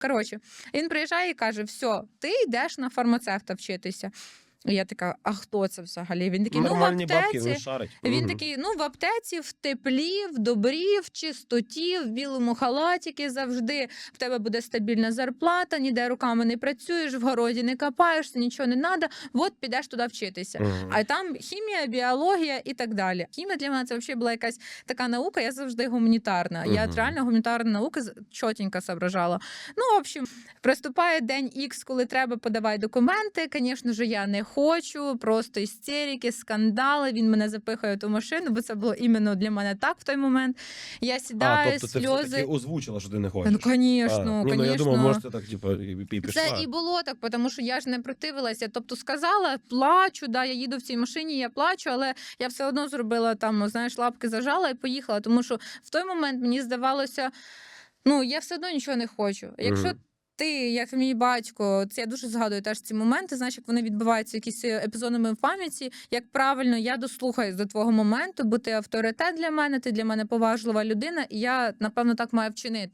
Коротше, він приїжджає і каже: все, ти йдеш на фармацевта вчитися. І я така, а хто це взагалі? Він такий, ну в Нормальні бабки, аптеці. він шарить. Він Мгм. такий: ну в аптеці, в теплі, в добрі, в чистоті, в білому халатіки завжди в тебе буде стабільна зарплата, ніде руками не працюєш, в городі не копаєшся, нічого не треба. От підеш туди вчитися. Мгм. А там хімія, біологія і так далі. Хімія для мене це взагалі була якась така наука. Я завжди гуманітарна. Я Мгм. реально гуманітарна наука з- чотенько соображала. Ну, в общем, приступає день Х, коли треба подавати документи. Звісно ж, я не хочу. Просто істерики, скандали. Він мене запихає в ту машину, бо це було іменно для мене так в той момент. Я А, тобто ти сльози. все-таки озвучила, що ти не хочеш. Ну, звісно, ну, я думав, може, ти так, типу, і, пішла. Це і було так, тому що я ж не противилася. Тобто сказала, плачу, да, я їду в цій машині, я плачу, але я все одно зробила там, знаєш, лапки зажала і поїхала. Тому що в той момент мені здавалося, ну я все одно нічого не хочу. Якщо Мгм. Ти, як мій батько, це я дуже згадую теж ці моменти, знаєш, як вони відбуваються якісь е, епізодами в пам'яті. Як правильно я дослухаюсь до твого моменту, бо ти авторитет для мене, ти для мене поважлива людина, і я напевно так маю вчинити.